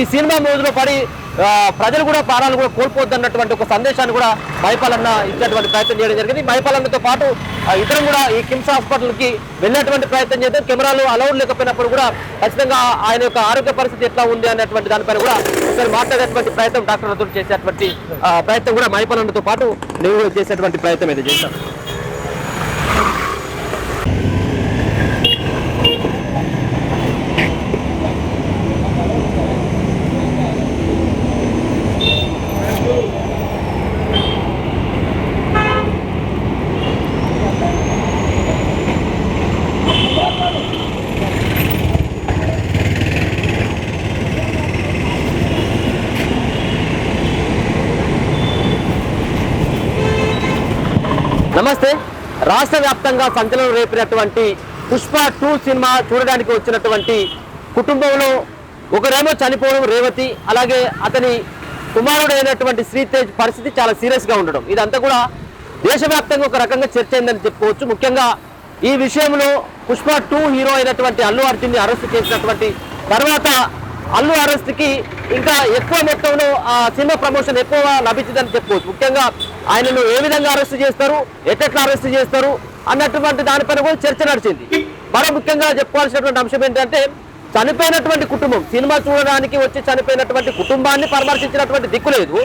ఈ సినిమా మోజులో పడి ప్రజలు కూడా ప్రాణాలు కూడా కోల్పోద్దన్నటువంటి ఒక సందేశాన్ని కూడా మైపాలన్న ఇచ్చేటువంటి ప్రయత్నం చేయడం జరిగింది. మైపాలన్నతో పాటు ఇతరం కూడా ఈ కిమ్స్ హాస్పిటల్కి వెళ్ళేటువంటి ప్రయత్నం చేద్దాం. కెమెరాలు అలౌడ్ లేకపోయినప్పుడు కూడా ఖచ్చితంగా ఆయన యొక్క ఆరోగ్య పరిస్థితి ఎట్లా ఉంది అనేటువంటి దానిపైన కూడా ఒకసారి మాట్లాడేటువంటి ప్రయత్నం డాక్టర్లతో చేసేటువంటి ప్రయత్నం కూడా మైపాలన్నతో పాటు నేను చేసేటువంటి ప్రయత్నం అయితే చేశాను. నమస్తే. రాష్ట్ర వ్యాప్తంగా సంచలనం రేపినటువంటి పుష్ప టూ సినిమా చూడడానికి వచ్చినటువంటి కుటుంబంలో ఒకరేమో చనిపోవడం రేవతి అలాగే అతని కుమారుడైనటువంటి శ్రీతేజ్ పరిస్థితి చాలా సీరియస్గా ఉండడం. ఇదంతా కూడా దేశవ్యాప్తంగా ఒక రకంగా చర్చ అయిందని చెప్పుకోవచ్చు. ముఖ్యంగా ఈ విషయంలో పుష్ప టూ హీరో అయినటువంటి అల్లు అర్జున్ని అరెస్ట్ చేసినటువంటి తర్వాత అల్లు అరెస్ట్కి ఇంకా ఎక్కువ మొత్తంలో ఆ సినిమా ప్రమోషన్ ఎక్కువ లభించిందని చెప్పుకోవచ్చు ముఖ్యంగా ఆయనను ఏ విధంగా అరెస్ట్ చేస్తారు ఎట్లా అరెస్ట్ చేస్తారు అన్నటువంటి దానిపైన కూడా చర్చ నడిచింది. మరో ముఖ్యంగా చెప్పుకోవాల్సినటువంటి అంశం ఏంటంటే చనిపోయినటువంటి కుటుంబం సినిమా చూడడానికి వచ్చి చనిపోయినటువంటి కుటుంబాన్ని పరామర్శించినటువంటి దిక్కు లేదు.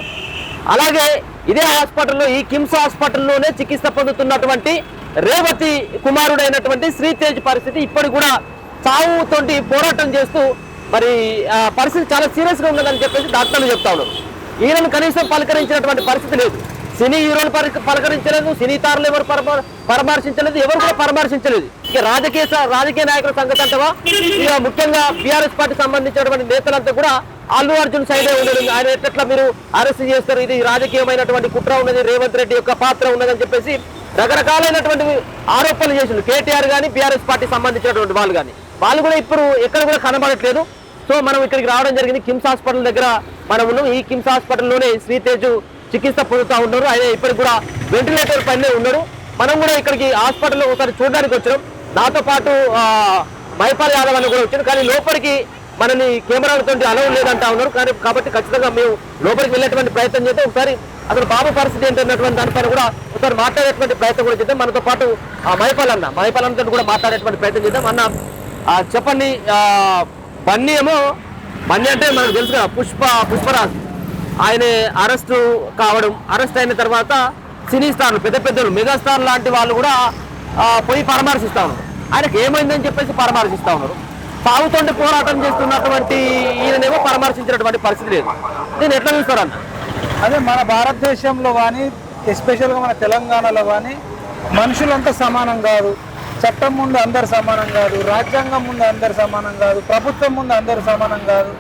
అలాగే ఇదే హాస్పిటల్లో ఈ కిమ్స్ హాస్పిటల్లోనే చికిత్స పొందుతున్నటువంటి రేవతి కుమారుడైనటువంటి శ్రీతేజ్ పరిస్థితి ఇప్పటికి కూడా చావుతోటి పోరాటం చేస్తూ మరి ఆ పరిస్థితి చాలా సీరియస్గా ఉన్నదని చెప్పేసి డాక్టర్లు చెప్తా ఉన్నారు. ఈయనను కనీసం పలకరించినటువంటి పరిస్థితి లేదు. సినీ హీరోలు పలకరించలేదు సినీ తారులు ఎవరు పరమ- పరామర్శించలేదు ఎవరు కూడా పరామర్శించలేదు. ఇక రాజకీయ రాజకీయ నాయకుల సంగతి అంటవా? ఇక ముఖ్యంగా బీఆర్ఎస్ పార్టీ సంబంధించినటువంటి నేతలంతా కూడా అల్లు అర్జున్ సైడే ఉండదు ఆయన ఎట్లా మీరు అరెస్ట్ చేస్తారు? ఇది రాజకీయమైనటువంటి కుట్ర ఉన్నది రేవంత్ రెడ్డి యొక్క పాత్ర ఉన్నదని చెప్పేసి రకరకాలైనటువంటి ఆరోపణలు చేసిండు కేటీఆర్ కానీ బీఆర్ఎస్ పార్టీ సంబంధించినటువంటి వాళ్ళు కానీ వాళ్ళు కూడా ఇప్పుడు ఎక్కడ కూడా కనబడట్లేదు. సో మనం ఇక్కడికి రావడం జరిగింది కిమ్స్ హాస్పిటల్ దగ్గర మనం ఉన్నాం. ఈ కిమ్స్ హాస్పిటల్లోనే శ్రీతేజు చికిత్స పొందుతూ ఉన్నారు. ఆయన ఇప్పటికి కూడా వెంటిలేటర్ పైనే ఉన్నారు. మనం కూడా ఇక్కడికి హాస్పిటల్లో ఒకసారి చూడడానికి వచ్చాం నాతో పాటు ఆ, మైపాల్ యాదవ్ అని కూడా వచ్చారు. కానీ లోపలికి మనని కెమెరాలతో అలవ్ లేదంటా ఉన్నారు. కానీ కాబట్టి ఖచ్చితంగా మేము లోపలికి వెళ్ళేటువంటి ప్రయత్నం చేస్తే ఒకసారి అసలు బాబు పరిస్థితి ఏంటన్నటువంటి దానిపైన కూడా ఒకసారి మాట్లాడేటువంటి ప్రయత్నం కూడా చేద్దాం. మనతో పాటు ఆ మైపాల్ అన్న మైపాల్ అన్నతో కూడా మాట్లాడేటువంటి ప్రయత్నం చేద్దాం. అన్న చెప్పండి ఆ, బన్నీ ఏమో బన్నీ అంటే మనకు తెలుసు కదా పుష్ప పుష్పరాజ్. ఆయన అరెస్టు కావడం అరెస్ట్ అయిన తర్వాత సినీ స్టార్లు పెద్ద పెద్దలు మెగాస్టార్ లాంటి వాళ్ళు కూడా పోయి పరామర్శిస్తూ ఉన్నారు. ఆయనకి ఏమైందని చెప్పేసి పరామర్శిస్తూ ఉన్నారు. సాగుతోండి పోరాటం చేస్తున్నటువంటి ఈయననేమో పరామర్శించినటువంటి పరిస్థితి లేదు. నేను ఎట్లా చూస్తారన్న అదే మన భారతదేశంలో కానీ ఎస్పెషల్గా మన తెలంగాణలో కానీ మనుషులంతా సమానం కాదు. చట్టం ముందు అందరు సమానం కాదు రాజ్యాంగం ముందు అందరు సమానం కాదు ప్రభుత్వం ముందు అందరు సమానం కాదు.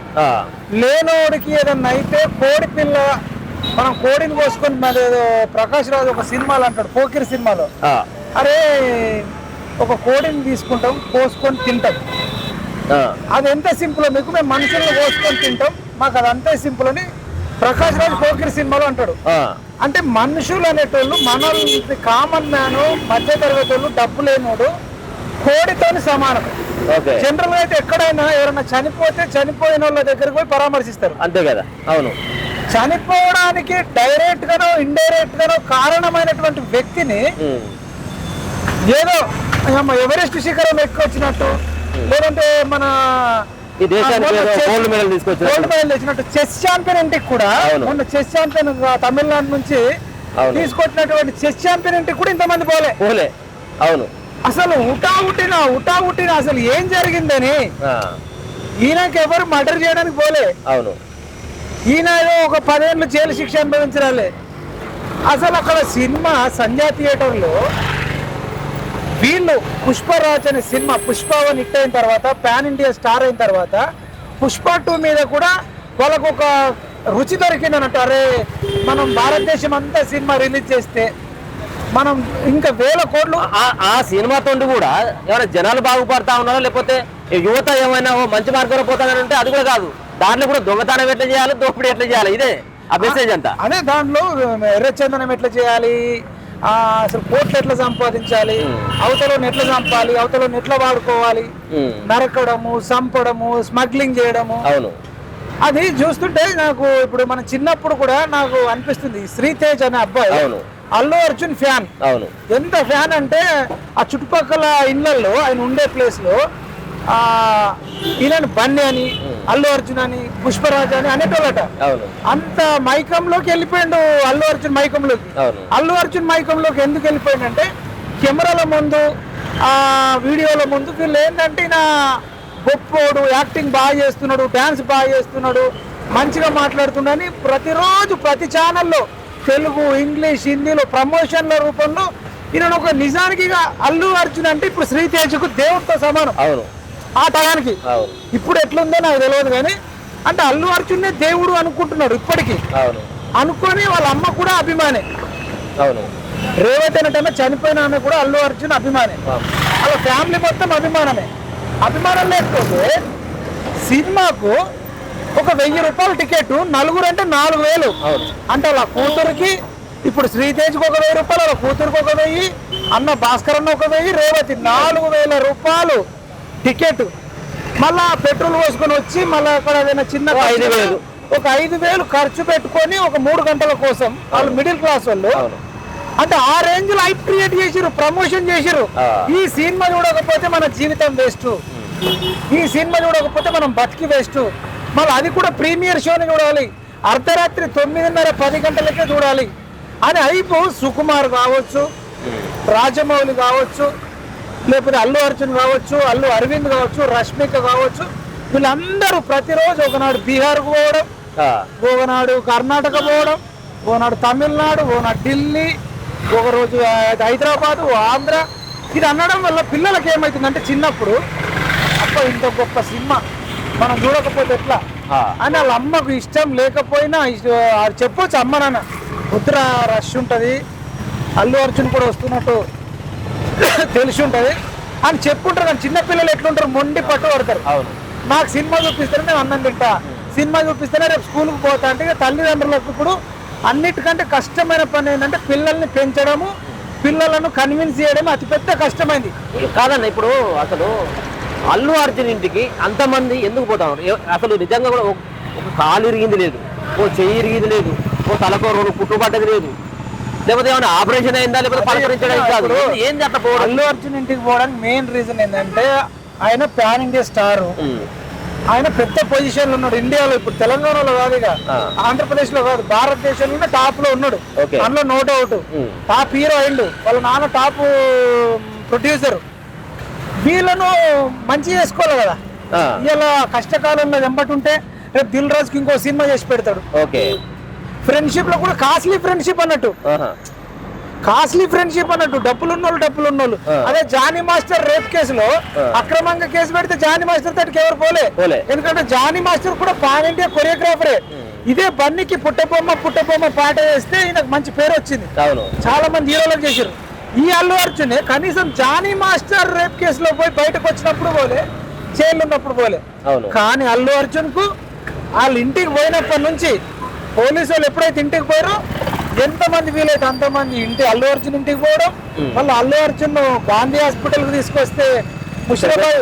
లేనోడికి ఏదన్నా అయితే కోడి పిల్ల మనం కోడిని కోసుకొని మరి ఏదో ప్రకాష్ రాజు ఒక సినిమాలో అంటాడు పోకిరి సినిమాలో. అరే ఒక కోడిని తీసుకుంటాం కోసుకొని తింటాం. అది ఎంత సింపుల్ మీకు మేము మనుషులను కోసుకొని తింటాం మాకు అది అంతే సింపుల్ అని ప్రకాష్ రాజ్ పోకిరి సినిమాలో అంటాడు. అంటే మనుషులు అనేటోళ్ళు మనల్ని కామన్ మ్యాన్ మధ్య తరగతి వాళ్ళు డబ్బు లేనోడు కోడితోని సమానం. జనరల్గా అయితే ఎక్కడైనా ఎవరైనా చనిపోతే చనిపోయిన వాళ్ళ దగ్గరికి పోయి పరామర్శిస్తారు. అంతే కదా అవును. చనిపోవడానికి డైరెక్ట్ గానో ఇండైరెక్ట్ గానో కారణమైనటువంటి వ్యక్తిని ఏదో ఎవరెస్ట్ శిఖరం ఎక్కొచ్చినట్టు లేదంటే మన ఈ దేశానికి గోల్డ్ మెడల్ తీసుకొచ్చినట్టు. గోల్డ్ మెడల్ తెచ్చినట్టు చెస్ ఛాంపియన్ ఇంటికి కూడా. మొన్న చెస్ ఛాంపియన్ తమిళనాడు నుంచి. తీసుకొచ్చినటువంటి చెస్ ఛాంపియన్ ఇంటికి కూడా ఇంతమంది పోలే. పోలే. అవును. అసలు ఉటా ఉట్టిన ఉటా ఉట్టిన అసలు ఏం జరిగిందని ఆ, ఈయనకి ఎవరు మర్డర్ చేయడానికి పోలే. అవును. ఈయన ఒక పదేళ్ళు జైలు శిక్ష అనుభవించాలి అసలు అక్కడ సినిమా సంధ్యా థియేటర్లో వీళ్ళు పుష్పరాజ్ అనే సినిమా పుష్పవన్ హిట్ అయిన తర్వాత పాన్ ఇండియా స్టార్ అయిన తర్వాత పుష్ప టూ మీద కూడా వాళ్ళకు ఒక రుచి దొరికింది అన్నట్టు అరే మనం భారతదేశం అంతా సినిమా రిలీజ్ చేస్తే మనం ఇంకా వేల కోట్లు ఆ- ఆ సినిమాతో కూడా ఏమైనా జనాలు బాగుపడతా ఉన్నారా? లేకపోతే యువత ఏమైనా ఓ మంచి మార్గంలో పోతానని అంటే అది కూడా కాదు. దాంట్లో కూడా దొంగతనం ఎట్లా చేయాలి దోపిడీ ఎట్లా చేయాలి? ఇదే ఆ మెసేజ్ అంతా. అదే దాంట్లో ఎర్రచందనం ఎట్లా చేయాలి అసలు కోట్లు ఎట్లా సంపాదించాలి? అవతలను ఎట్లా చంపాలి? అవతలను ఎట్లా వాడుకోవాలి? నరకడము చంపడము స్మగ్లింగ్ చేయడము. అవును. అది చూస్తుంటే నాకు ఇప్పుడు మన చిన్నప్పుడు కూడా నాకు అనిపిస్తుంది. శ్రీతేజ్ అనే అబ్బాయి అవును. అల్లు అర్జున్ ఫ్యాన్. అవును. ఎంత ఫ్యాన్ అంటే ఆ చుట్టుపక్కల ఇళ్ళలో ఆయన ఉండే ప్లేస్లో ఈయన బన్నీ అని అల్లు అర్జున్ అని పుష్పరాజ్ అని అనేటోళ్ళట. అవును. అంత మైకంలోకి వెళ్ళిపోయిండు అల్లు అర్జున్ మైకంలోకి. అల్లు అర్జున్ మైకంలోకి ఎందుకు వెళ్ళిపోయిందంటే కెమెరాల ముందు ఆ వీడియోల ముందు వీళ్ళు ఏంటంటే ఈయన గొప్పోడు యాక్టింగ్ బాగా చేస్తున్నాడు డ్యాన్స్ బాగా చేస్తున్నాడు మంచిగా మాట్లాడుతున్నాడని ప్రతిరోజు ప్రతి ఛానల్లో తెలుగు ఇంగ్లీష్ హిందీలో ప్రమోషన్ల రూపంలో ఈయన ఒక నిజానికి అల్లు అర్జున్ అంటే ఇప్పుడు శ్రీతేజకు దేవుడితో సమానం. అవును. ఆ టయానికి. అవును. ఇప్పుడు ఎట్లుందో నాకు తెలియదు కానీ అంటే అల్లు అర్జున్నే దేవుడు అనుకుంటున్నాడు ఇప్పటికీ. అవును. అనుకొని వాళ్ళ అమ్మ కూడా అభిమానే. అవును. రేవతి అనేటమే చనిపోయిన ఆమె కూడా అల్లు అర్జున్ అభిమానే. వాళ్ళ ఫ్యామిలీ మొత్తం అభిమానమే. అభిమానం లేకపోతే సినిమాకు ఒక వెయ్యి రూపాయల టికెట్ నలుగురు అంటే నాలుగు వేలు. అవును. అంటే వాళ్ళ కూతురికి ఇప్పుడు శ్రీతేజ్కి ఒక వెయ్యి రూపాయలు వాళ్ళ కూతురికి ఒక వెయ్యి అన్న భాస్కర్ అన్న ఒక వెయ్యి రేవతి నాలుగు వేల రూపాయలు. టికెట్. మళ్ళా పెట్రోల్ పోసుకొని వచ్చి మళ్ళీ అక్కడ ఏదైనా చిన్న ఐదు వేలు. ఒక ఐదు వేలు ఖర్చు పెట్టుకొని ఒక మూడు గంటల కోసం వాళ్ళు మిడిల్ క్లాస్ వాళ్ళు అంటే ఆ రేంజ్లో హైప్ క్రియేట్ చేసిరు ప్రమోషన్ చేసిరు. ఈ సినిమా చూడకపోతే మన జీవితం వేస్ట్. ఈ సినిమా చూడకపోతే మనం బతికి వేస్ట్. మళ్ళీ అది కూడా ప్రీమియర్ షోని చూడాలి. అర్ధరాత్రి తొమ్మిదిన్నర పది గంటలకే చూడాలి. అని అయిపో సుకుమార్ కావచ్చు రాజమౌళి కావచ్చు లేకపోతే అల్లు అర్జున్ కావచ్చు అల్లు అరవింద్ కావచ్చు రష్మిక కావచ్చు వీళ్ళందరూ ప్రతిరోజు ఒకనాడు బీహార్కు పోవడం ఒకనాడు కర్ణాటక పోవడం ఒకనాడు తమిళనాడు ఒకనాడు ఢిల్లీ ఒక రోజు ఆ, హైదరాబాద్ ఆంధ్ర. ఇది అనడం వల్ల పిల్లలకి ఏమవుతుందంటే చిన్నప్పుడు అప్ప ఇంత గొప్ప సినిమా. మనం చూడకపోతే ఎట్లా. అని వాళ్ళ అమ్మకు ఇష్టం లేకపోయినా చెప్పొచ్చు అమ్మ నాన్న. ముద్ర రష్ ఉంటుంది. అల్లు అర్జున్ కూడా వస్తున్నట్టు తెలిసి ఉంటుంది అని చెప్పుంటారు కానీ చిన్నపిల్లలు ఎట్లుంటారు? మొండి పట్టు పడతారు. అవును. నాకు సినిమా చూపిస్తేనే నేను అన్నం తింటా. సినిమా చూపిస్తేనే రేపు స్కూల్కి పోతా అంటే తల్లిదండ్రులకు ఇప్పుడు అన్నిటికంటే కష్టమైన పని ఏంటంటే పిల్లల్ని పెంచడము పిల్లలను కన్విన్స్ చేయడం అతిపెద్ద కష్టమైంది. కాదన్న ఇప్పుడు అసలు అల్లు అర్జున్ ఇంటికి అంతమంది ఎందుకు పోతారు? ఎవ- అసలు నిజంగా కూడా ఒక- కాలు ఇరిగింది లేదు. ఓ చెయ్యి ఇరిగింది లేదు. ఓ తలకో రెండు కుట్టుబడ్డది లేదు. లేకపోతే ఏమైనా ఆపరేషన్ అయిందా లేకపోతే పలకరించడానికి కాదు? ఇప్పుడు ఏంది అట్లా పోవడం? అల్లు అర్జున్ ఇంటికి పోవడానికి మెయిన్ రీజన్ ఏంటంటే ఆయన ప్యాన్ ఇండియా స్టార్ ఆయన పెద్ద పొజిషన్లో ఉన్నాడు ఇండియాలో ఇప్పుడు తెలంగాణలో కాదు ఇక. ఆంధ్రప్రదేశ్లో కాదు భారతదేశంలోనే టాప్లో ఉన్నాడు. అందులో నో డౌట్. టాప్ హీరో అయిండు. వాళ్ళ నాన్న టాప్ ప్రొడ్యూసర్ వీళ్ళను మంచి చేసుకోవాలి కదా. ఇలా కష్టకాలంలో వెంబటుంటే రేపు దిల్ రాజుకి ఇంకో సినిమా చేసి పెడతాడు. ఓకే. ఫ్రెండ్షిప్లో కూడా కాస్ట్లీ ఫ్రెండ్షిప్ అన్నట్టు. కాస్ట్లీ ఫ్రెండ్షిప్ అన్నట్టు. డబ్బులు ఉన్నోళ్ళు డబ్బులు ఉన్నోళ్ళు. అదే జానీ మాస్టర్ రేప్ కేసులో. అక్రమంగా కేసు పెడితే జానీ మాస్టర్ తోటికి ఎవరు పోలే. ఎందుకంటే జానీ మాస్టర్ కూడా పాన్ ఇండియా కొరియోగ్రాఫరే. ఇదే బన్నీకి పుట్టబొమ్మ పుట్టబొమ్మ పాట వేస్తే ఈయనకు మంచి పేరు వచ్చింది. చాలా మంది హీరోలకు చేశారు. ఈ అల్లు అర్జునే కనీసం జానీ మాస్టర్ రేప్ కేసులో పోయి బయటకు వచ్చినప్పుడు పోలే జైలు ఉన్నప్పుడు పోలే కానీ అల్లు అర్జున్కు వాళ్ళ ఇంటికి పోయినప్పటి నుంచి పోలీసు వాళ్ళు ఎప్పుడైతే ఇంటికి పోయారో ఎంతమంది వీలైతే అంతమంది ఇంటి అల్లు అర్జున్ ఇంటికి పోవడం మళ్ళీ అల్లు అర్జున్ గాంధీ హాస్పిటల్కు తీసుకొస్తే ముషిరాబాద్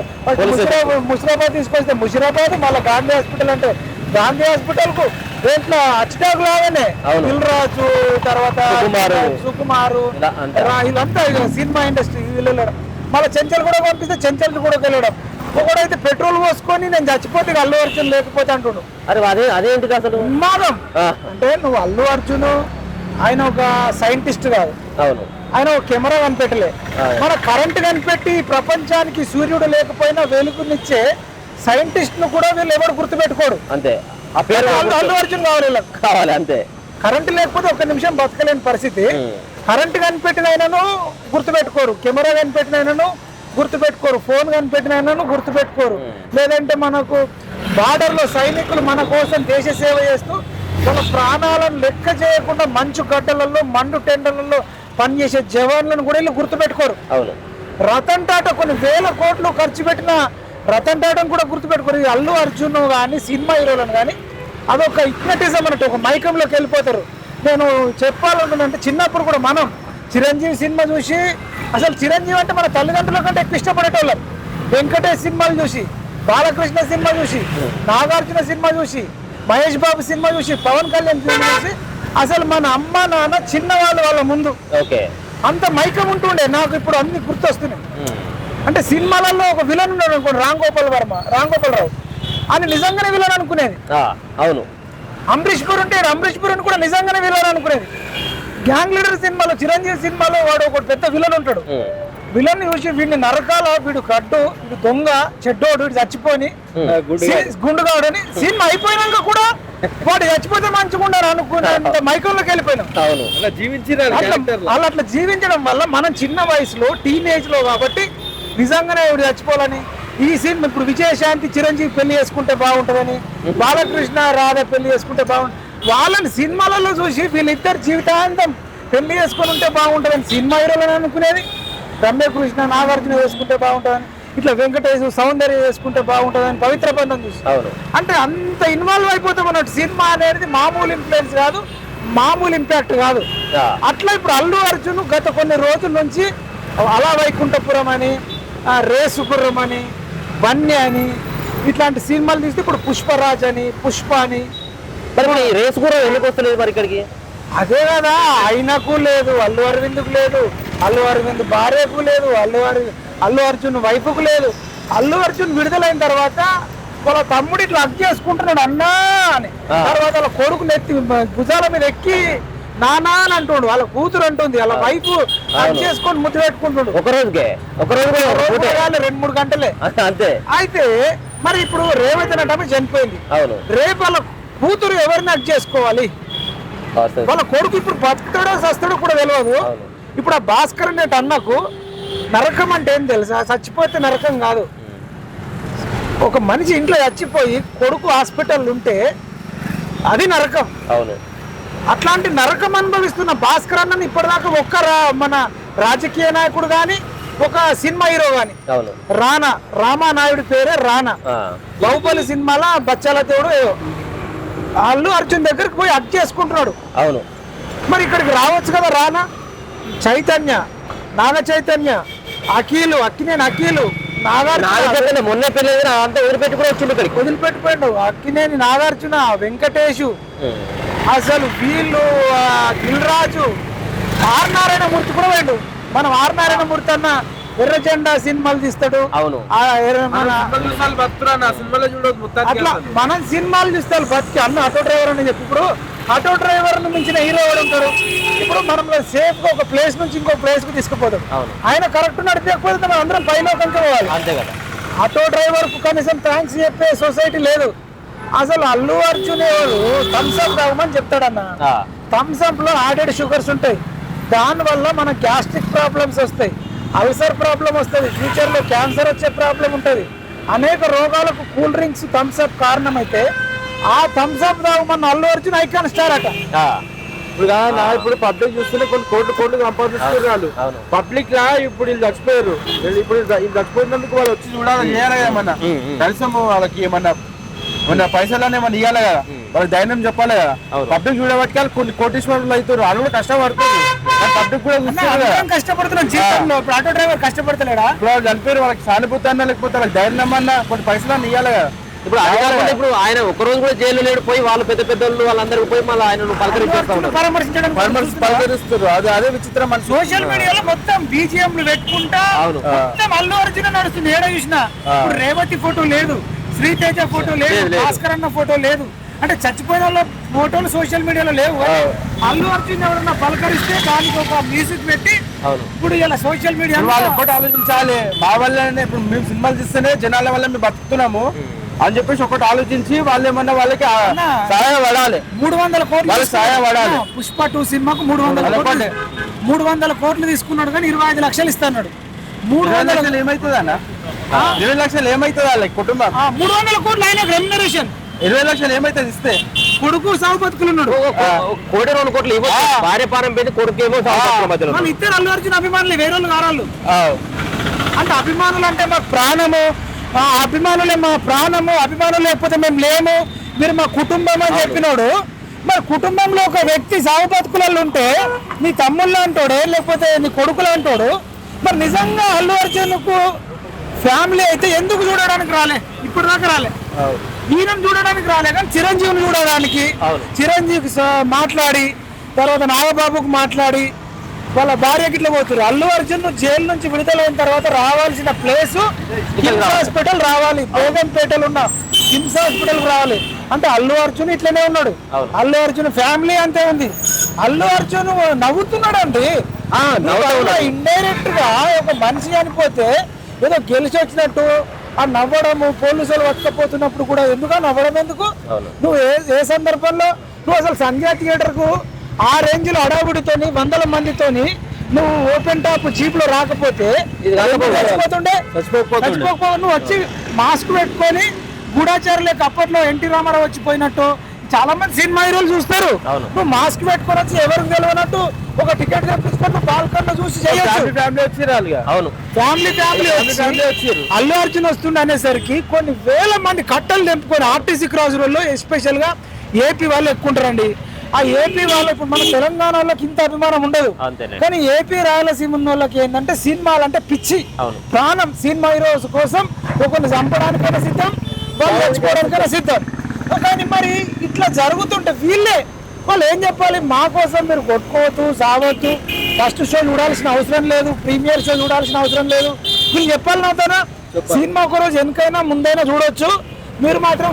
ముషిరాబాద్ ముషిరాబాద్ తీసుకొస్తే ముషిరాబాద్ మళ్ళీ గాంధీ హాస్పిటల్ అంటే గాంధీ హాస్పిటల్కు దేంట్లో అచ్చిటాకు లాగానే రాజు తర్వాత సుకుమారు. వీళ్ళంతా సినిమా ఇండస్ట్రీ వీళ్ళు వెళ్ళడం మళ్ళీ చెంచల్ కూడా పంపిస్తే చెంచల్ కూడా వెళ్ళడం ఒకడైతే పెట్రోల్ పోసుకొని నేను చచ్చిపోతే అల్లు అర్జున్ లేకపోతే అంటుండు. అరే అదే అదేంటిది అసలు? ఉన్మాదం. అంటే నువ్వు అల్లు అర్జున్ ఆయన ఒక సైంటిస్ట్ కాదు. అవును. ఆయన ఒక కెమెరా కనిపెట్టలే. మన కరెంట్ కనిపెట్టి ప్రపంచానికి సూర్యుడు లేకపోయినా వెలుగునిచ్చే సైంటిస్ట్ను కూడా వీళ్ళు ఎవరు గుర్తుపెట్టుకోరు అంతే. ఆ పేరు అల్లు అర్జున్ కావాలి వీళ్ళకి. కావాలి అంతే. కరెంట్ లేకపోతే ఒక్క నిమిషం బతకలేని పరిస్థితి. కరెంట్ కనిపెట్టిన ఆయనను గుర్తుపెట్టుకోరు. కెమెరా కనిపెట్టిన ఆయనను గుర్తుపెట్టుకోరు. ఫోన్ కనిపెట్టిన ఆయనను గుర్తుపెట్టుకోరు. లేదంటే మనకు బార్డర్లో సైనికులు మన కోసం దేశ సేవ చేస్తూ వాళ్ళ ప్రాణాలను లెక్క చేయకుండా మంచు గడ్డలలో మండు టెండలలో పనిచేసే జవాన్లను కూడా వీళ్ళు గుర్తుపెట్టుకోరు. అవును. రతన్ టాటా కొన్ని వేల కోట్లు ఖర్చు పెట్టిన రతన్ టాటాను కూడా గుర్తుపెట్టుకోరు. అల్లు అర్జున్ కానీ సినిమా హీరోలను కానీ అదొక ఇగ్నటిజం అన్నట్టు ఒక మైకంలోకి వెళ్ళిపోతారు. నేను చెప్పాలనుకున్నంటే చిన్నప్పుడు కూడా మనం చిరంజీవి సినిమా చూసి అసలు చిరంజీవి అంటే మన తల్లిదండ్రుల కంటే ఎక్కువ ఇష్టపడేటోళ్ళం. వెంకటేష్ సినిమాలు చూసి బాలకృష్ణ సినిమా చూసి నాగార్జున సినిమా చూసి మహేష్ బాబు సినిమా చూసి పవన్ కళ్యాణ్ సినిమా చూసి అసలు మన అమ్మ నాన్న చిన్నవాళ్ళు వాళ్ళ ముందు. ఓకే. అంత మైకం ఉంటుండే. నాకు ఇప్పుడు అన్ని గుర్తొస్తున్నాయి. అంటే సినిమాలలో ఒక విలన్ ఉన్నాడు అనుకోండి రామ్ గోపాల్ వర్మ రామ్ గోపాల్ రావు. అని నిజంగానే విలన్ అనుకునేది. అవును. అంబరీష్ పుర్ ఉంటే అంబరీష్ పుర్ కూడా నిజంగానే విలన్ అనుకునేది. గ్యాంగ్ లీడర్ సినిమాలో చిరంజీవి సినిమాలో వాడు ఒక పెద్ద విలన్ ఉంటాడు. విలన్ చూసి వీడిని నరకాల వీడు కడ్డు వీడు దొంగ చెడ్డోడు వీడు చచ్చిపోని సీ- గుండుగాడని సినిమా అయిపోయినాక కూడా వాడు చచ్చిపోతే మంచిగా ఉండాలి అనుకున్నంత మైకంలోకి వెళ్ళిపోయినాం. అలా అట్లా వాళ్ళు అట్లా జీవించడం వల్ల మనం చిన్న వయసులో టీనేజ్లో కాబట్టి నిజంగానే వీడు చచ్చిపోవాలని. ఈ సినిమా ఇప్పుడు విజయశాంతి చిరంజీవి పెళ్ళి చేసుకుంటే బాగుంటుందని బాలకృష్ణ రాధ పెళ్ళి చేసుకుంటే బాగుంటుంది వాళ్ళని సినిమాలలో చూసి వీళ్ళిద్దరు జీవితాంతం పెళ్ళి చేసుకొని ఉంటే బాగుంటుందని సినిమా హీరోలను అనుకునేది. రమ్యకృష్ణ నాగార్జున వేసుకుంటే బాగుంటుందని ఇట్లా వెంకటేష్ సౌందర్య వేసుకుంటే బాగుంటుందని పవిత్ర బంధం చూసి. అవును. అంటే అంత ఇన్వాల్వ్ అయిపోతాం అన్నట్టు సినిమా అనేది మామూలు ఇన్ఫ్లుయెన్స్ కాదు మామూలు ఇంపాక్ట్ కాదు. అట్లా ఇప్పుడు అల్లు అర్జున్ గత కొన్ని రోజుల నుంచి అలా వైకుంఠపురం అని ఆ, రేసుగుర్రం అని బన్య అని ఇట్లాంటి సినిమాలు తీస్తే ఇప్పుడు పుష్పరాజ్ అని పుష్ప అని మరి ఇప్పుడు ఈ రేసు కూడా ఎందుకు వస్తలేదు మరి ఇక్కడికి? అదే కదా ఆయనకు లేదు అల్లు అరవింద్కు లేదు అల్లు అరవింద్ భార్యకు లేదు అల్లు అరవింద్ అల్లు అర్జున్ వైఫ్కు లేదు. అల్లు అర్జున్ విడుదలైన తర్వాత వాళ్ళ తమ్ముడు ఇట్లా హక్ చేసుకుంటున్నాడు అన్నా అని. తర్వాత వాళ్ళ కొడుకు నెత్తి భుజాల మీద ఎక్కి నానా అని అంటుండు వాళ్ళ కూతురు అంటుంది వాళ్ళ వైఫ్ అవును. చేసుకొని ముద్దు పెట్టుకుంటుండు. ఒక రోజుకే ఒక రోజు రెండు మూడు గంటలే. అంతే. అయితే మరి ఇప్పుడు రేవతి నటమి చనిపోయింది. అవును. రేపు వాళ్ళ కూతురు ఎవరిని హక్ చేసుకోవాలి. వాళ్ళ కొడుకు ఇప్పుడు బతుకుతాడో సస్తాడో కూడా తెలియదు. ఇప్పుడు ఆ భాస్కర్ అనే అన్నకు నరకం అంటే ఏం తెలుసా? చచ్చిపోతే నరకం కాదు. ఒక మనిషి ఇంట్లో చచ్చిపోయి కొడుకు హాస్పిటల్ ఉంటే అది నరకం. అవును. అట్లాంటి నరకం అనుభవిస్తున్న భాస్కర్ అన్నని ఇప్పటిదాకా ఒక్క రా- మన రాజకీయ నాయకుడు కానీ ఒక సినిమా హీరో అవును. రానా రామానాయుడు పేరే రానా. బాహుబలి సినిమాల బచ్చాల దేవుడు. అల్లు అర్జున్ దగ్గరికి పోయి హక్ చేసుకుంటున్నాడు. అవును. మరి ఇక్కడికి రావచ్చు కదా రానా? చైతన్య నాగ చైతన్య అఖిలు అక్కినేని అఖిలు నాగార్జున. మొన్న పెళ్ళి అంతా వదిలిపెట్టి కూడా వచ్చింది ఇక్కడికి. వదిలిపెట్టిపోయాడు. అక్కినేని నాగార్జున వెంకటేషు. అసలు వీళ్ళు ఆ, దిల్ రాజు ఆర్ నారాయణమూర్తి కూడా పోయిండు. మనం ఆర్ నారాయణమూర్తి అన్న ఎర్ర జెండా సినిమాలు తీస్తాడు. అవును. అట్లా. మనం సినిమాలు చూస్తే బతికి అన్న ఆటో డ్రైవర్ అని చెప్పి. ఇప్పుడు ఆటో డ్రైవర్ మించిన హీరో ఎవరు ఉంటారు? ఇప్పుడు మనం సేఫ్గా ఒక ప్లేస్ నుంచి ఇంకో ప్లేస్కు తీసుకుపోతాం. అవును. ఆయన కరెక్ట్ నడిపకపోతే మనం అందరం పైలోకంకి పోవాలి. అంతే కదా. ఆటో డ్రైవర్కు కనీసం థ్యాంక్స్ చెప్పే సొసైటీ లేదు. అసలు అల్లు అర్జున్ ఎవరు? థమ్స్ అప్ తాగమని చెప్తాడన్న ఆ, థమ్స్ అప్లో యాడెడ్ షుగర్స్ ఉంటాయి. దానివల్ల మన గ్యాస్ట్రిక్ ప్రాబ్లమ్స్ వస్తాయి. అల్సర్ ప్రాబ్లం వస్తుంది. ఫ్యూచర్లో క్యాన్సర్ వచ్చే ప్రాబ్లం ఉంటుంది. అనేక రోగాలకు కూల్ డ్రింక్స్ థమ్స్ అప్ కారణమైతే ఆ థమ్స్ అప్ తాగమన్న అల్లు అర్జున్ ఐకాన్ స్టార్ అట. ఇప్పుడు నా ఇప్పుడు పబ్లిక్ చూస్తేనే కొన్ని కోట్లు కోట్లు సంపాదిస్తున్నారు వాళ్ళు. పబ్లిక్ లా ఇప్పుడు వీళ్ళు చచ్చిపోయారు. వీళ్ళు ఇప్పుడు వీళ్ళు చచ్చిపోయినందుకు వాళ్ళు వచ్చి చూడాలి చేయాలి కదా ఏమన్నా. కనీసం వాళ్ళకి ఏమన్నా ఏమన్నా పైసలు ఏమన్నా ఇవ్వాలి కదా? వాళ్ళకి ధైర్యం చెప్పాలి కదా. పబ్లిక్ చూడబట్టి వాళ్ళు కొన్ని కోటీశ్వరులు అవుతారు. వాళ్ళు కూడా కష్టపడుతారు పబ్లిక్ కూడా చూస్తారు కదా. అందరం కష్టపడుతున్నాం. జీవితంలో ఇప్పుడు ఆటో డ్రైవర్ కష్టపడతలేడా? ఇప్పుడు వాళ్ళు చనిపోయారు వాళ్ళకి సానుభూతి అన్నా లేకపోతే వాళ్ళకి ధైర్యం అన్నా కొన్ని పైసలు అన్నా ఇవ్వాలి కదా. ఇప్పుడు కాకుండా ఇప్పుడు ఆయన ఒక రోజు కూడా జైలు లేడు పోయి వాళ్ళు పెద్ద పెద్ద వాళ్ళందరికీ పోయి మళ్ళీ ఆయన పలకరిస్తారు అదే అదే విచిత్రం మనిషి సోషల్ మీడియాలో మొత్తం బీజిఎంలు పెట్టుకుంటా అవును. మొత్తం అల్లు అర్జున్ నడుస్తుంది. ఏడ చూసినా. ఇప్పుడు రేవతి ఫోటో లేదు శ్రీతేజ ఫోటో లేదు. భాస్కర్ అన్న ఫోటో లేదు. అంటే చచ్చిపోయిన వాళ్ళ ఫోటోలు సోషల్ మీడియాలో లేవు అల్లు అర్జున్ ఎవరన్నా పలకరిస్తే దానికి ఒక మ్యూజిక్ పెట్టి అవును. ఇప్పుడు ఇలా సోషల్ మీడియా వాళ్ళు ఒకటి ఆలోచించాలి మా వల్లనే ఇప్పుడు మేము సినిమాలు తీస్తేనే జనాల వల్ల మేము బతుకుతున్నాము అని చెప్పేసి ఒకటి ఆలోచించి వాళ్ళు ఏమన్నా వాళ్ళకి. సహాయపడాలి మూడు వందల కోట్లు. సహాయపడాలి. పుష్ప టూ సినిమాకు మూడు వందల. కోట్లు మూడు వందల కోట్లు తీసుకున్నాడు కానీ ఇరవై ఐదు లక్షలు ఇస్తున్నాడు మూడు వందల ఏమవుతుంది అన్న ఇరవై లక్షలు ఏమవుతుంది వాళ్ళకి కుటుంబం మూడు వందల కోట్లు ఆయన రెమ్యునరేషన్ ఇరవై లక్షలు ఏమైతుంది ఇస్తే కొడుకు సాగు బతుకులు ఉన్నాడు. ఒక కో- ఒక కోటి రెండు కోట్లు. భార్య పారం పెట్టి కొడుకేమో సంవత్సరాల మధ్యలో. మన ఇద్దరు అల్లు అర్జున్ అభిమానులు వేరే వాళ్ళు కారాళ్ళు. అంటే అభిమానులు అంటే మాకు ప్రాణము. ఆ అభిమానులే మా ప్రాణము అభిమానులు లేకపోతే మేము లేము. మీరు మా కుటుంబం అని చెప్పినోడు. మరి కుటుంబంలో ఒక వ్యక్తి సాగు బతుకులలో ఉంటే నీ తమ్ముళ్ళు అంటాడే లేకపోతే నీ కొడుకులు అంటాడు. మరి నిజంగా అల్లు అర్జున్కు ఫ్యామిలీ అయితే ఎందుకు చూడడానికి రాలే? ఇప్పుడు దాకా రాలే ఈయన చూడడానికి రాలే కానీ చిరంజీవిని చూడడానికి. అవును. చిరంజీవి స- మాట్లాడి తర్వాత నాగబాబుకు మాట్లాడి వాళ్ళ భార్యకి ఇట్లా పోతున్నారు అల్లు అర్జున్ జైలు నుంచి విడుదలైన తర్వాత రావాల్సిన ప్లేస్ కిమ్స్ హాస్పిటల్ రావాలి. బేగంపేటలో ఉన్న కిమ్స్ హాస్పిటల్ రావాలి. అంటే అల్లు అర్జున్ ఇట్లనే ఉన్నాడు. అల్లు అర్జున్ ఫ్యామిలీ అంతే ఉంది. అల్లు అర్జున్ నవ్వుతున్నాడు అండి. ఇండైరెక్ట్గా ఒక మనిషి చనిపోతే ఏదో గెలిచి వచ్చినట్టు ఆ నవ్వడము పోలీసులు పట్టుకపోతున్నప్పుడు కూడా ఎందుకు? నవ్వడం ఎందుకు. నువ్వు ఏ ఏ సందర్భంలో? నువ్వు అసలు సంధ్యా థియేటర్కు ఆ రేంజ్లో అడావుడితోని వందల మందితోని నువ్వు ఓపెన్ టాప్ జీప్లో రాకపోతే చచ్చిపోతుండే? చచ్చిపోకపోతుండే. చచ్చిపోకపో నువ్వు వచ్చి మాస్క్ పెట్టుకొని గూఢాచారులకు అప్పట్లో ఎన్టీ రామారావు వచ్చిపోయినట్టు చాలా మంది సినిమా హీరోలు చూస్తారు. అవును. నువ్వు మాస్క్ పెట్టుకొని వచ్చి ఎవరికి తెలియనట్టు ఒక టికెట్ తెప్పించుకొని బాల్కన్ చూసి అవును. Family family. అల్లు అర్జున్ వస్తుండే అనేసరికి కొన్ని వేల మంది కట్టలు తెంపుకొని ఆర్టీసీ క్రాస్ రోడ్లో ఎస్పెషల్గా ఏపీ వాళ్ళు ఎక్కుంటారండి. ఆ ఏపీ వాళ్ళు ఇప్పుడు మన తెలంగాణ వాళ్ళకి ఇంత అభిమానం ఉండదు. కానీ ఏపీ రాయలసీమ ఉన్న వాళ్ళకి ఏంటంటే సినిమాలు అంటే పిచ్చి. అవును. ప్రాణం. సినిమా హీరోస్ కోసం ఒకరిని చంపడానికైనా సిద్ధం వాళ్ళు తెచ్చుకోవడానికైనా సిద్ధం. కానీ మరి ఇట్లా జరుగుతుంటే వీళ్ళే వాళ్ళు ఏం చెప్పాలి? మా కోసం మీరు కొట్టుకోవద్దు సావద్దు. ఫస్ట్ షో చూడాల్సిన అవసరం లేదు. ప్రీమియర్ షో చూడాల్సిన అవసరం లేదు. వీళ్ళు చెప్పాలి నాతోనా సినిమా ఒక రోజు వెనకైనా ముందైనా చూడొచ్చు. మీరు మాత్రం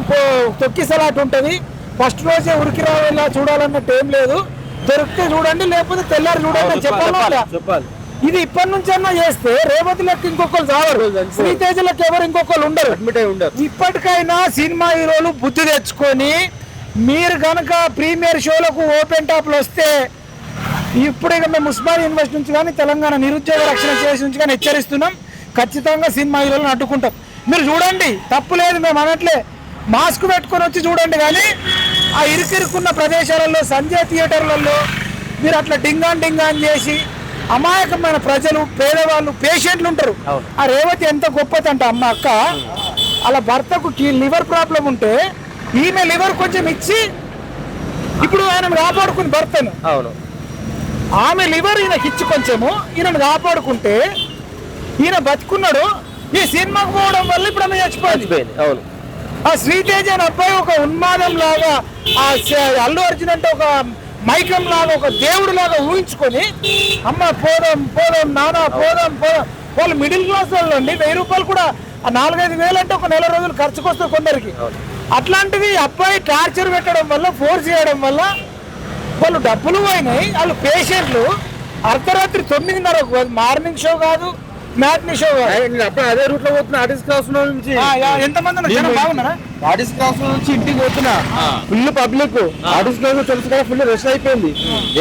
తొక్కిసలాట ఉంటుంది. ఫస్ట్ రోజే ఉరికి రావేలా చూడాలన్నట్టు ఏం లేదు. దొరికితే చూడండి లేకపోతే తెల్లారి చూడండి అని చెప్పాలి? చెప్పాలి. ఇది ఇప్పటి నుంచి అన్నా చేస్తే రేవతి లెక్క ఇంకొకరు చావరు శ్రీతేజ లెక్క ఎవరు ఇంకొకరు ఉండరు. అడ్మిట్ అయి ఉండరు. ఇప్పటికైనా సినిమా హీరోలు బుద్ధి తెచ్చుకొని మీరు గనక ప్రీమియర్ షోలకు ఓపెన్ టాప్లు వస్తే ఇప్పుడు ఇక మేము ఉస్మాన్ యూనివర్సిటీ నుంచి కానీ తెలంగాణ నిరుద్యోగ రక్షణ చేసి నుంచి కానీ హెచ్చరిస్తున్నాం. ఖచ్చితంగా సినిమా హీరోలను అడ్డుకుంటాం. మీరు చూడండి తప్పు లేదు మేము అనట్లే. మాస్క్ పెట్టుకొని వచ్చి చూడండి కానీ ఆ ఇరుకిరుకున్న ప్రదేశాలలో సంజయ్ థియేటర్లలో మీరు అట్లా డింగాన్ డింగాన్ చేసి అమాయకమైన ప్రజలు పేదవాళ్ళు పేషెంట్లు ఉంటారు. ఆ రేవతి ఎంత గొప్పదంట అమ్మ అక్క అలా భర్తకు లివర్ ప్రాబ్లం ఉంటే ఈమె లివర్ కొంచెం ఇచ్చి ఇప్పుడు ఆయనను కాపాడుకుని భర్తను. అవును. ఆమె లివర్ ఈయనకి ఇచ్చి కొంచెము ఈయనను కాపాడుకుంటే ఈయన బతుకున్నాడు. ఈ సినిమాకు పోవడం వల్ల ఇప్పుడు ఆమె చచ్చిపోయింది. అవును. ఆ శ్రీతేజ అనే అబ్బాయి ఒక ఉన్మాదం లాగా ఆ అల్లు అర్జున్ అంటే ఒక మైకం లాగా ఒక దేవుడు లాగా ఊహించుకొని అమ్మ పోదాం పోదాం నానా పోదాం పోదాం. వాళ్ళు మిడిల్ క్లాస్ వాళ్ళు అండి వెయ్యి రూపాయలు కూడా ఆ నాలుగైదు వేలు అంటే ఒక నెల రోజులు ఖర్చుకు వస్తుంది కొందరికి. అట్లాంటిది అబ్బాయి టార్చర్ పెట్టడం వల్ల ఫోర్స్ చేయడం వల్ల వాళ్ళు డబ్బులు పోయినాయి. వాళ్ళు పేషెంట్లు. అర్ధరాత్రి తొమ్మిదిన్నర మార్నింగ్ షో కాదు మ్యాట్ని షో అప్పుడు అదే రూట్లో పోతున్నా ఆర్టిస్ట్ క్రాస్ నుంచి. ఎంతమంది బాగున్నారా? ఆర్టిస్ట్ క్రాస్ నుంచి ఇంటికి పోతున్నా. Full public. ఆర్టిస్ట్ క్రాస్ తెలుసు కదా ఫుల్ రష్ అయిపోయింది.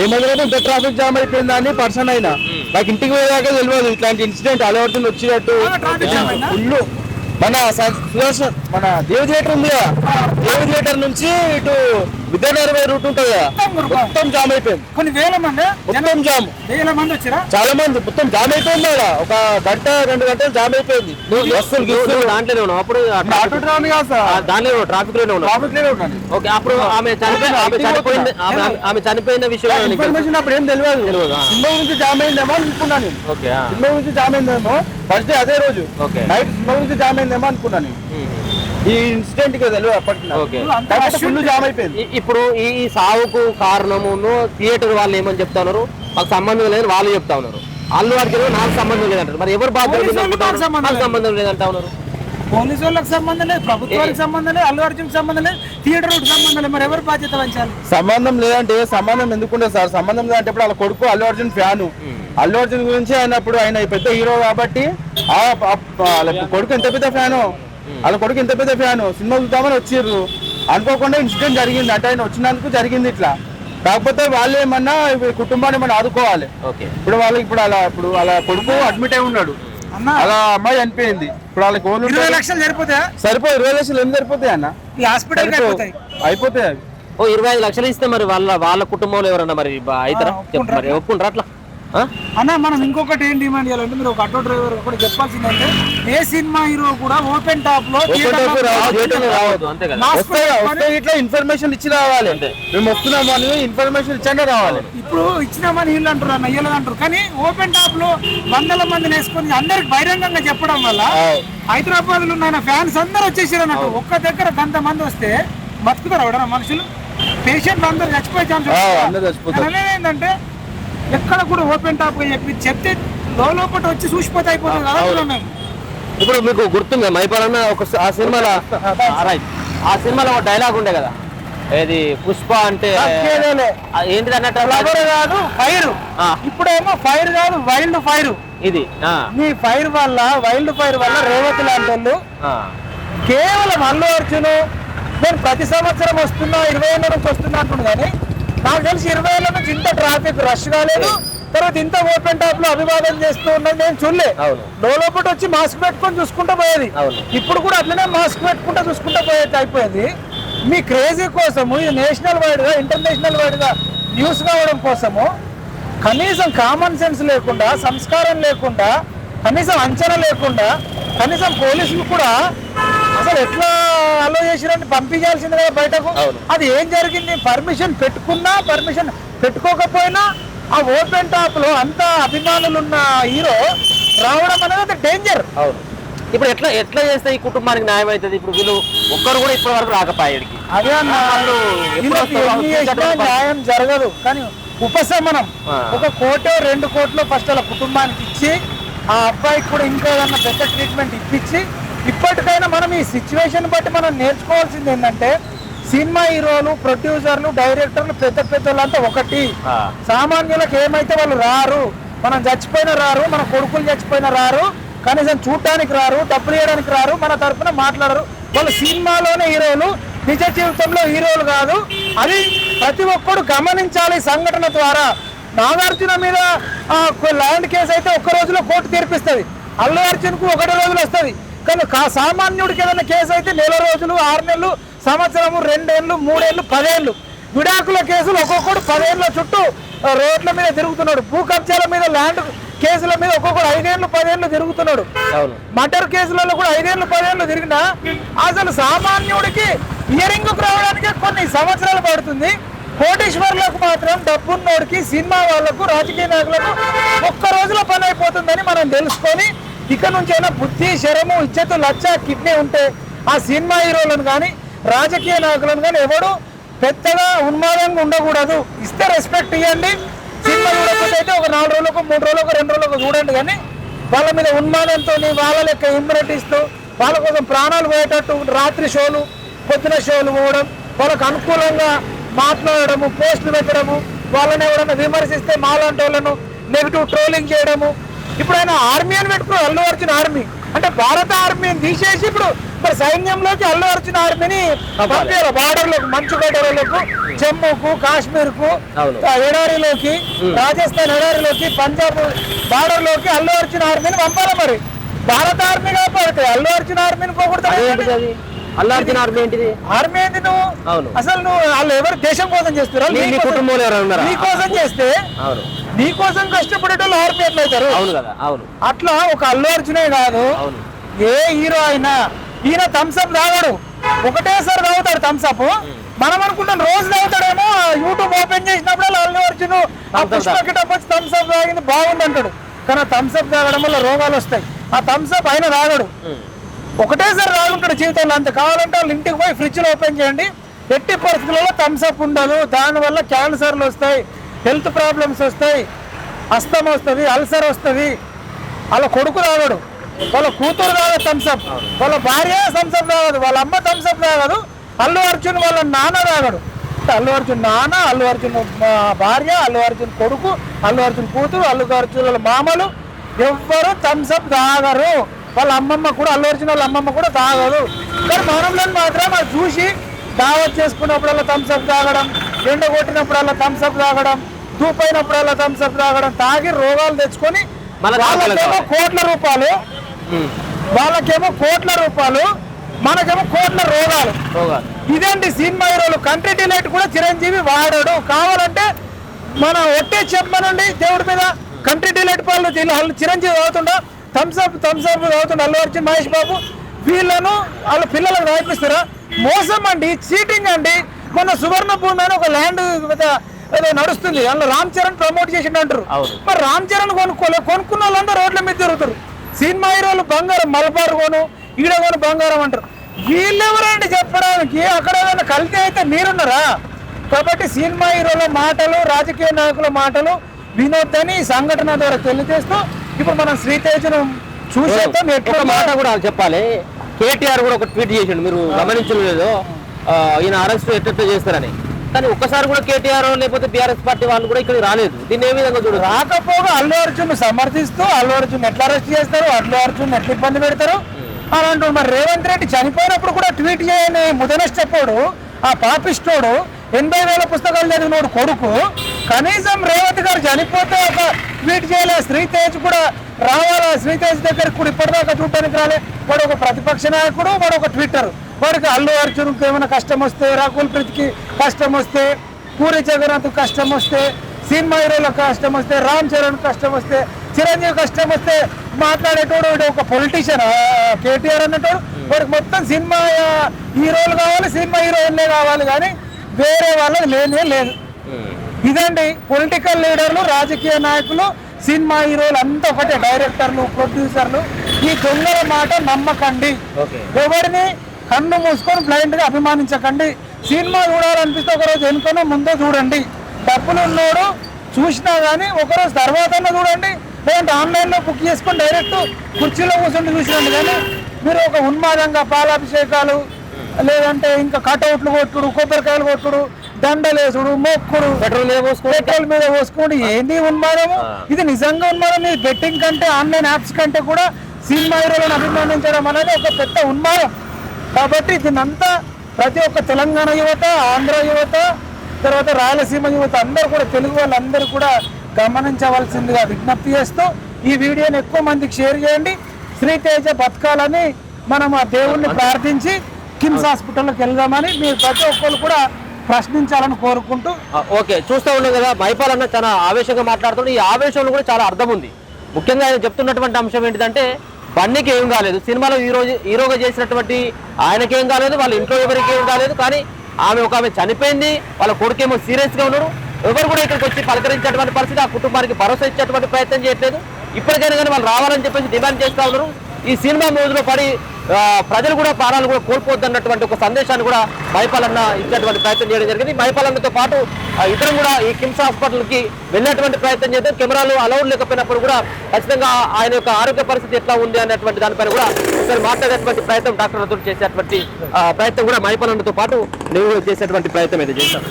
ఏమైనా ఇంత ట్రాఫిక్ జామ్ అయిపోయింది అని పర్సన్ అయినా. నాకు ఇంటికి పోయేదాకా తెలియదు ఇట్లాంటి ఇన్సిడెంట్ అలవర్తుంది వచ్చినట్టు? ఫుల్ మన మన దేవ్ థియేటర్ ఉంది కదా. దేవ్ థియేటర్ నుంచి ఇటు విద్యానగర్ రూట్ ఉంటుంది కదా. మొత్తం జామ్ అయిపోయింది. కొన్ని వేల మంది మొత్తం జామ్. వేల మంది వచ్చిరా? చాలా మంది మొత్తం జామ్ అయిపోయింది ఆడ ఒక గంట రెండు గంటలు జామ్ అయిపోయింది. నువ్వు దాంట్లోనే ఉన్నావు. అప్పుడు ఆ ఆటో ట్రాఫిక్ డ్రైవర్ కాదు సార్. ఆ దాంట్లో ట్రాఫిక్లోనే ఉన్నావు. ట్రాఫిక్ లేనే ఉన్నాను. ఓకే అప్పుడు ఆమె చనిపోయి ఆమె చనిపోయింది ఆమె చనిపోయిన విషయం? ఇన్ఫర్మేషన్ అప్పుడు ఏం తెలియదు. తెలియదా? సినిమా గురించి జామ్ అయిందేమో అనుకున్నాను నేను. ఓకే. సినిమా గురించి జామ్ అయిందేమో ఫస్ట్ డే అదే రోజు. ఓకే. నైట్ సినిమా గురించి జామ్ అయిందేమో అనుకున్నాను. ఈ ఇన్సిడెంట్కి తెలియదు అప్పటికి ఫుల్ జామ్ అయిపోయింది. ఇప్పుడు ఈ సావుకు కారణమును థియేటర్ వాళ్ళు ఏమని చెప్తా ఉన్నారు? మాకు సంబంధం లేదని వాళ్ళు చెప్తా ఉన్నారు. అల్లు అర్జున్ నాకు సంబంధం లేదంటారు. మరి ఎవరు బాధ్యత వాళ్ళకి? సంబంధం లేదంటా ఉన్నారు? పోలీసు వాళ్ళకి సంబంధం లేదు ప్రభుత్వానికి సంబంధం లేదు అల్లు అర్జున్ సంబంధం లేదు థియేటర్ వాళ్ళకి సంబంధం లేదు. మరి ఎవరు బాధ్యత వహించాలి? సంబంధం లేదంటే సంబంధం ఎందుకుంటే సార్? సంబంధం లేదంటే ఇప్పుడు వాళ్ళ కొడుకు అల్లు అర్జున్ ఫ్యాను. అల్లు అర్జున్ గురించి ఆయన ఇప్పుడు ఆయన పెద్ద హీరో కాబట్టి కొడుకు ఎంత పెద్ద ఫ్యాను? వాళ్ళ కొడుకు ఎంత పెద్ద ఫ్యాను సినిమా చూద్దామని వచ్చిర్రు. అనుకోకుండా ఇన్సిడెంట్ జరిగింది. అంటే ఆయన వచ్చినందుకు జరిగింది ఇట్లా. కాకపోతే వాళ్ళు ఏమన్నా కుటుంబాన్ని మనం ఆదుకోవాలి. ఓకే. ఇప్పుడు వాళ్ళకి ఇప్పుడు అలా ఇప్పుడు వాళ్ళ కొడుకు అడ్మిట్ అయి ఉన్నాడు. అన్న అలా అమ్మాయి చనిపోయింది. ఇప్పుడు వాళ్ళకి ఓన్లీ ఇరవై లక్షలు సరిపోతాయా? సరిపోయి ఇరవై లక్షలు ఏం సరిపోతాయి అన్న? ఈ హాస్పిటల్ అయిపోతాయి. అవి. ఓ ఇరవై ఐదు లక్షలు ఇస్తే మరి వాళ్ళ వాళ్ళ కుటుంబంలో ఎవరన్నా మరి అవుతారా? మరి ఒప్పుకుంటారా అట్లా? అన్న మనం ఇంకొకటి ఏం డిమాండ్ చేయాలంటే మీరు ఒక ఆటో డ్రైవర్ కూడా చెప్పాల్సిందంటే ఏ సినిమా హీరో కూడా ఓపెన్ టాప్లో ఇట్లా ఇన్ఫర్మేషన్ ఇచ్చి రావాలి మేము వస్తున్నాము అని ఇన్ఫర్మేషన్ ఇచ్చండి రావాలి. ఇప్పుడు ఇచ్చినామని వీళ్ళు అంటారు అన్న ఇయ్యలేదు అంటారు కానీ ఓపెన్ టాప్లో వందల మందిని వేసుకొని అందరికి బహిరంగంగా చెప్పడం వల్ల హైదరాబాద్లో ఉన్న ఫ్యాన్స్ అందరూ వచ్చేసారు అన్నట్టు. ఒక్క దగ్గర గంట మంది వస్తే బతుకుతారు ఎవడన్నా మనుషులు. పేషెంట్లు అందరూ చచ్చిపోయే ఛాన్స్. ఏంటంటే ఎక్కడ కూడా ఓపెన్ టాప్గా చెప్పి చెప్తే లోపల వచ్చి చూసిపోతే అయిపోతుంది. మేము. ఇప్పుడు మీకు గుర్తుంది మైపాలన్న ఒక ఆ సినిమాలో ఆ సినిమాలో ఒక డైలాగ్ ఉండే కదా. ఏది పుష్ప అంటే ఏంటిది అన్నట్టు ఫ్లవర్ కాదు ఫైర్. ఆ. ఇప్పుడేమో ఫైర్ కాదు వైల్డ్ ఫైర్. ఇది ఆ, మీ ఫైర్ వల్ల వైల్డ్ ఫైర్ వల్ల రేవతి లాంటి వాళ్ళు కేవలం అల్లు అర్జున్ నేను ప్రతి సంవత్సరం వస్తున్నా ఇరవై ఏళ్ళ నుంచి వస్తున్నా అంటున్నాను కానీ నాకు తెలిసి ఇరవై ఏళ్ళ నుంచి ఇంత ట్రాఫిక్ రష్ కాలేదు తర్వాత ఇంత ఓపెన్ టాప్లో అభివాదం చేస్తూ ఉన్నది నేను చూడలే. లోపల వచ్చి మాస్క్ పెట్టుకొని చూసుకుంటూ పోయేది. ఇప్పుడు కూడా అట్లనే మాస్క్ పెట్టుకుంటూ చూసుకుంటూ పోయేది అయిపోయింది మీ క్రేజీ కోసము ఇది నేషనల్ వైడ్గా ఇంటర్నేషనల్ వైడ్గా న్యూస్ కావడం కోసము కనీసం కామన్ సెన్స్ లేకుండా సంస్కారం లేకుండా కనీసం అంచనా లేకుండా కనీసం పోలీసులు కూడా అసలు ఎట్లా అలో చేసిరంటే పంపించాల్సింది కదా బయటకు. అది ఏం జరిగింది? పర్మిషన్ పెట్టుకున్నా పర్మిషన్ పెట్టుకోకపోయినా ఆ ఓపెన్ టాప్లో అంత అభిమానులు ఉన్న హీరో రావడం అనేది డేంజర్ అవును. ఇప్పుడు ఎట్లా ఎట్లా చేస్తే ఈ కుటుంబానికి న్యాయం అవుతుంది? ఇప్పుడు వీళ్ళు ఒక్కరు కూడా ఇప్పటి వరకు రాకపోయాడికి అదే అన్న వాళ్ళు న్యాయం జరగదు. కానీ ఉపశమనం. ఒక కోటో రెండు కోట్లు ఫస్ట్ అలా కుటుంబానికి ఇచ్చి ఆ అబ్బాయికి కూడా ఇంకా ఏదన్నా పెద్ద ట్రీట్మెంట్ ఇప్పించి ఇప్పటికైనా మనం ఈ సిచ్యువేషన్ బట్టి మనం నేర్చుకోవాల్సింది ఏంటంటే సినిమా హీరోలు ప్రొడ్యూసర్లు డైరెక్టర్లు పెద్ద పెద్ద వాళ్ళంతా ఒకటి. సామాన్యులకు ఏమైతే వాళ్ళు రారు మనం చచ్చిపోయినా రారు మన కొడుకులు చచ్చిపోయినా రారు కనీసం చూడటానికి రారు డబ్బులు ఇవ్వడానికి రారు మన తరపున మాట్లాడరు. వాళ్ళు సినిమాలోనే హీరోలు నిజ జీవితంలో హీరోలు కాదు. అది ప్రతి ఒక్కరు గమనించాలి సంఘటన ద్వారా. నాగార్జున మీద ల్యాండ్ కేసు అయితే ఒక్క రోజులో కోర్టు తీర్పిస్తుంది. అల్లు అర్జున్కు ఒకటి రోజులు వస్తుంది. కానీ కా- సామాన్యుడికి ఏదైనా కేసు అయితే నెల రోజులు ఆరు నెలలు సంవత్సరము రెండేళ్ళు మూడేళ్ళు పదేళ్ళు. విడాకుల కేసులు ఒక్కొక్కడు పదేళ్ళ చుట్టూ రోడ్ల మీద తిరుగుతున్నాడు. భూ కబ్జాల మీద ల్యాండ్ కేసుల మీద ఒక్కొక్కడు ఐదేళ్ళు పదేళ్ళు తిరుగుతున్నాడు. మర్డర్ కేసులలో కూడా ఐదేళ్ళు పదేళ్ళు తిరిగినా అసలు సామాన్యుడికి హియరింగ్ రావడానికి కొన్ని సంవత్సరాలు పడుతుంది. కోటీశ్వర్లకు మాత్రం డబ్బున్నోడికి సినిమా వాళ్ళకు రాజకీయ నాయకులకు ఒక్క రోజులో పని అయిపోతుందని మనం తెలుసుకొని ఇక నుంచైనా బుద్ధి శరము ఇచ్చేతు లచ్చ కిడ్నీ ఉంటే ఆ సినిమా హీరోలను కానీ రాజకీయ నాయకులను కానీ ఎవడు పెద్దగా ఉన్మాదంగా ఉండకూడదు. ఇస్తే రెస్పెక్ట్ ఇవ్వండి సినిమా చూడకపోతే అయితే ఒక నాలుగు రోజులకు మూడు రోజులకు రెండు రోజులకు చూడండి కానీ వాళ్ళ మీద ఉన్మాదంతో వాళ్ళ లెక్క ఇమ్యూనిటీస్తూ వాళ్ళ కోసం ప్రాణాలు పోయేటట్టు రాత్రి షోలు పొద్దున షోలు పోవడం వాళ్ళకు అనుకూలంగా మాట్లాడడము పోస్టులు పెట్టడము వాళ్ళని ఎవరైనా విమర్శిస్తే మాలాంటి వాళ్ళను నెగిటివ్ ట్రోలింగ్ చేయడము ఇప్పుడు ఆయన ఆర్మీ అని పెట్టుకున్నారు అల్లు అర్జున్ ఆర్మీ. అంటే భారత ఆర్మీని తీసేసి ఇప్పుడు మరి సైన్యంలోకి అల్లు అర్జున్ ఆర్మీని పంపారు. బార్డర్లకు మంచు గడ్డలకు జమ్మూకు కాశ్మీర్కు అవును. ఆ ఎడారిలోకి రాజస్థాన్ ఎడారిలోకి పంజాబ్ బార్డర్లోకి అల్లు అర్జున్ ఆర్మీని పంపాలి మరి. భారత ఆర్మీ కాపాడుతాయి అల్లు అర్జున్ ఆర్మీని అల్లార్జున ఆర్మీ ఏంటిది? ఆర్మీ ఏంది నువ్వు. అసలు నువ్వు వాళ్ళు ఎవరు దేశం కోసం చేస్తున్నారు? కుటుంబంలో? నీ కోసం చేస్తే అవును నీ కోసం కష్టపడేటోళ్ళు ఆర్మీ ఎట్లయితారు అవును కదా అవును. అట్లా ఒక అల్లు అర్జునే కాదు అవును. ఏ హీరో అయినా ఈయన థమ్స్అప్ తాగడు. ఒకటేసారి తాగుతాడు థమ్స్అప్ మనం అనుకుంటాం రోజు తాగుతాడేమో యూట్యూబ్ ఓపెన్ చేసినప్పుడు అల్లు అర్జున్ ఆ వచ్చి థమ్స్అప్ తాగింది బాగుంది అంటాడు కానీ ఆ థమ్స్అప్ తాగడం వల్ల రోగాలు వస్తాయి. ఆ థమ్స్అప్ అయినా తాగడు. ఒకటేసారి రాగుంటాడు జీవితంలో. అంత కావాలంటే వాళ్ళు ఇంటికి పోయి ఫ్రిడ్జ్లో ఓపెన్ చేయండి. ఎట్టి పరిస్థితులలో థమ్స్అప్ ఉండదు దానివల్ల క్యాన్సర్లు వస్తాయి. హెల్త్ ప్రాబ్లమ్స్ వస్తాయి అస్తం వస్తుంది అల్సర్ వస్తుంది. వాళ్ళ కొడుకు రావడు వాళ్ళ కూతురు రాదు థమ్సప్ వాళ్ళ భార్య థమ్సప్ రావదు వాళ్ళ అమ్మ థమ్సప్ తాగదు అల్లు అర్జున్ వాళ్ళ నాన్న రాగడు. అల్లు అర్జున్ నాన్న అల్లు అర్జున్ భార్య అల్లు అర్జున్ కొడుకు అల్లు అర్జున్ కూతురు అల్లు అర్జున్ వాళ్ళ మామలు ఎవ్వరు థమ్స్అప్ తాగరు. వాళ్ళ అమ్మమ్మ కూడా అల్లు అర్జున్ వాళ్ళ అమ్మమ్మ కూడా తాగదు. కానీ మనంలో మాత్రం అది చూసి దావత్ చేసుకున్నప్పుడల్లా థమ్స్అప్ తాగడం ఎండ కొట్టినప్పుడల్లా థమ్సప్ తాగడం దూపైనప్పుడల్లా థమ్స్అప్ తాగడం తాగి రోగాలు తెచ్చుకొని వాళ్ళకేమో. కోట్ల రూపాయలు. వాళ్ళకేమో కోట్ల రూపాయలు. మనకేమో కోట్ల రోగాలు. ఇదేంటి సినిమా హీరోలు? కంట్రీ డిలైట్ కూడా చిరంజీవి వాడాడు. కావాలంటే మన ఒట్టే చెప్పమనండి దేవుడి మీద కంట్రీ డిలైట్ పాలు వీళ్ళు చిరంజీవి తాగుతుండా థమ్స్ అప్ థమ్స్ అప్ తాగుతుండ అల్లు అర్జున్ మహేష్ బాబు. వీళ్ళను వాళ్ళ పిల్లలకు రాయిపిస్తారా? మోసం అండి చీటింగ్ అండి. మొన్న సువర్ణ భూమి అని ఒక ల్యాండ్ ఏదో నడుస్తుంది. అందులో రామ్ చరణ్ ప్రమోట్ చేసిండు అంటారు. మరి రామ్ చరణ్ కొనుక్కోలే. కొనుక్కున్న వాళ్ళందరూ రోడ్ల మీద తిరుగుతారు. సినిమా హీరోలు బంగారం మలబారు కొను ఈడ కొను బంగారం అంటారు. వీళ్ళెవరండి చెప్పడానికి? అక్కడ ఏదైనా కల్తీ అయితే మీరున్నారా? కాబట్టి సినిమా హీరోల మాటలు రాజకీయ నాయకుల మాటలు వినొద్దని సంఘటన ద్వారా తెలియజేస్తూ ఇప్పుడు మనం శ్రీతేజను చూసేద్దాం. ఒక ఎట్లా మాట కూడా చెప్పాలి. కేటీఆర్ కూడా ఒక ట్వీట్ చేసిండు. మీరు గమనించలేదు. ఈయన అరెస్ట్ ఎట్లా చేస్తారని. కానీ ఒక్కసారి కూడా కేటీఆర్ లేకపోతే బీఆర్ఎస్ పార్టీ వాళ్ళు కూడా ఇక్కడికి రాలేదు. దీన్ని ఏ విధంగా చూడరు రాకపోగా అల్లు అర్జున్ సమర్థిస్తూ అల్లు అర్జున్ ఎట్లా అరెస్ట్ చేస్తారు? అల్లు అర్జున్ ఎట్లా ఇబ్బంది పెడతారు? అని అంటూ మరి రేవంత్ రెడ్డి చనిపోయినప్పుడు కూడా ట్వీట్ చేయని ముదనష్టపోడు ఆ పాపిస్టోడు ఎనభై వేల పుస్తకాలు చదివినోడు కొడుకు కనీసం రేవంత్ గారు చనిపోతే ఒక ట్వీట్ చేయలే శ్రీతేజ్ కూడా రావాలి శ్రీతేజ్ దగ్గరికి కూడా ఇప్పటిదాకా చూడటానికి రాలే. వాడు ఒక ప్రతిపక్ష నాయకుడు వాడు ఒక ట్విట్టర్. వాడికి అల్లు అర్జున్కి ఏమైనా కష్టం వస్తే రాకుల్ ప్రీత్కి కష్టం వస్తే పూరి జగన్నాథ్ కష్టం వస్తే సినిమా హీరోలకు కష్టం వస్తే రామ్ చరణ్ కష్టం వస్తే చిరంజీవి కష్టం వస్తే మాట్లాడేటోడు వీడు ఒక పొలిటీషియన్ కేటీఆర్ అన్నటోడు. వాడికి మొత్తం సినిమా హీరోలు కావాలి సినిమా హీరోయిన్లే కావాలి కానీ వేరే వాళ్ళకి లేనే లేదు. ఇదండి పొలిటికల్ లీడర్లు రాజకీయ నాయకులు సినిమా హీరోలు అంతా ఒకటే డైరెక్టర్లు ప్రొడ్యూసర్లు. ఈ దొంగల మాట నమ్మకండి. ఎవరిని కన్ను మూసుకొని బ్లైండ్గా అభిమానించకండి. సినిమా చూడాలనిపిస్తే ఒకరోజు వెనుకనో ముందో చూడండి. డబ్బులు ఉన్నోడు చూసినా కానీ ఒకరోజు తర్వాత చూడండి. లేదంటే ఆన్లైన్లో బుక్ చేసుకొని డైరెక్ట్ కుర్చీలో కూర్చొని చూసినండి కానీ మీరు ఒక ఉన్మాదంగా పాలాభిషేకాలు లేదంటే ఇంకా కటౌట్లు కొట్టుడు కొబ్బరికాయలు కొట్టుడు దండలేసుడు మొక్కుడు. పెట్రోల్ పెట్రోల్ మీద పోసుకోండి ఏంది ఉన్మాదము? ఇది నిజంగా ఉన్మాదం? ఇది బెట్టింగ్ కంటే ఆన్లైన్ యాప్స్ కంటే కూడా సినిమా హీరోలను అభిమానించడం అనేది ఒక పెద్ద ఉన్మాదం. కాబట్టి దీన్నంతా ప్రతి ఒక్క తెలంగాణ యువత ఆంధ్ర యువత తర్వాత రాయలసీమ యువత అందరూ కూడా తెలుగు వాళ్ళందరూ కూడా గమనించవలసిందిగా విజ్ఞప్తి చేస్తూ ఈ వీడియోని ఎక్కువ మందికి షేర్ చేయండి. శ్రీతేజ బతకాలని మనం ఆ దేవుణ్ణి ప్రార్థించి కిమ్స్ హాస్పిటల్కి వెళ్దామని మీరు ప్రతి ఒక్కరు కూడా ప్రశ్నించాలని కోరుకుంటూ ఓకే చూస్తూ ఉన్నాం కదా మైపాల్ అన్న చాలా ఆవేశంగా మాట్లాడుతున్నాడు. ఈ ఆవేశంలో కూడా చాలా అర్థం ఉంది. ముఖ్యంగా ఆయన చెప్తున్నటువంటి అంశం ఏంటిదంటే బన్నీకి ఏం కాలేదు. సినిమాలో హీరో హీరోగా చేసినటువంటి ఆయనకేం కాలేదు వాళ్ళ ఇంట్లో ఎవరికి ఏం కాలేదు కానీ ఆమె ఒక ఆమె చనిపోయింది వాళ్ళ కొడుకేమో సీరియస్గా ఉన్నాడు. ఎవరు కూడా ఇక్కడికి వచ్చి పలకరించేటువంటి పరిస్థితి ఆ కుటుంబానికి భరోసా ఇచ్చేటువంటి ప్రయత్నం చేయట్లేదు. ఇప్పటికైనా కానీ వాళ్ళు రావాలని చెప్పేసి డిమాండ్ చేస్తూ ఉన్నారు. ఈ సినిమా మోజులో పడి ప్రజలు కూడా ప్రాణాలు కూడా కోల్పోద్దన్నటువంటి ఒక సందేశాన్ని కూడా భయపాలన్న ఇచ్చేటువంటి ప్రయత్నం చేయడం జరిగింది. భయపాలన్నతో పాటు ఇతరం కూడా ఈ కిమ్స్ హాస్పిటల్కి వెళ్ళేటువంటి ప్రయత్నం చేద్దాం. కెమెరాలు అలౌడ్ లేకపోయినప్పుడు కూడా ఖచ్చితంగా ఆయన యొక్క ఆరోగ్య పరిస్థితి ఎట్లా ఉంది అనేటువంటి దానిపైన కూడా ఒకసారి మాట్లాడేటువంటి ప్రయత్నం డాక్టర్ చేసేటువంటి ప్రయత్నం కూడా మైపాలన్నతో పాటు నేను చేసేటువంటి ప్రయత్నం అయితే చేశాను.